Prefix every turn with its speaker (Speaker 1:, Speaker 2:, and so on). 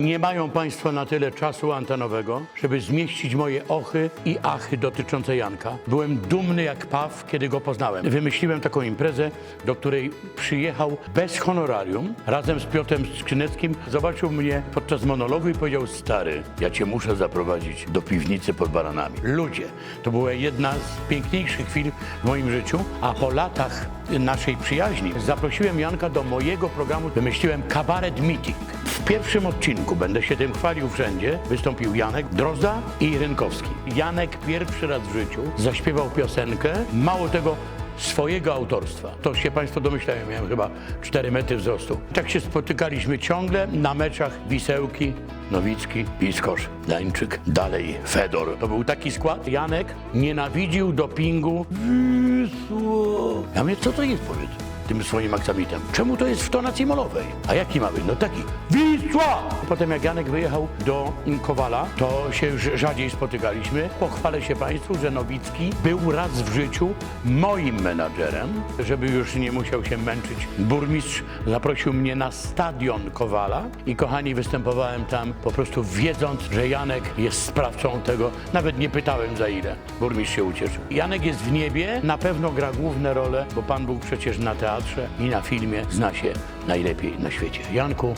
Speaker 1: Nie mają Państwo na tyle czasu antenowego, żeby zmieścić moje ochy i achy dotyczące Janka. Byłem dumny jak paw, kiedy go poznałem. Wymyśliłem taką imprezę, do której przyjechał bez honorarium razem z Piotrem Skrzyneckim. Zobaczył mnie podczas monologu i powiedział: Stary, ja cię muszę zaprowadzić do piwnicy pod baranami. Ludzie, to była jedna z piękniejszych chwil w moim życiu, a po latach naszej przyjaźni zaprosiłem Janka do mojego programu. Wymyśliłem kabaret meeting. W pierwszym odcinku, będę się tym chwalił wszędzie, wystąpił Janek Drozda i Rynkowski. Janek pierwszy raz w życiu zaśpiewał piosenkę, mało tego, swojego autorstwa. To się Państwo domyślają, miałem chyba 4 metry wzrostu. Tak się spotykaliśmy ciągle na meczach Wisełki, Nowicki, Piskosz, Dańczyk, dalej Fedor. To był taki skład. Janek nienawidził dopingu. Wisło. Ja mówię, co to jest, powiedz? tym swoim aksamitem. Czemu to jest w tonacji molowej? A jaki ma być? No taki. Wisła! Potem jak Janek wyjechał do Kowala, to się już rzadziej spotykaliśmy. Pochwalę się Państwu, że Nowicki był raz w życiu moim menadżerem, żeby już nie musiał się męczyć. Burmistrz zaprosił mnie na stadion Kowala i kochani, występowałem tam po prostu wiedząc, że Janek jest sprawcą tego. Nawet nie pytałem za ile. Burmistrz się ucieszył. Janek jest w niebie, na pewno gra główne role, bo Pan Bóg przecież na teatrze i na filmie zna się najlepiej na świecie. Janku,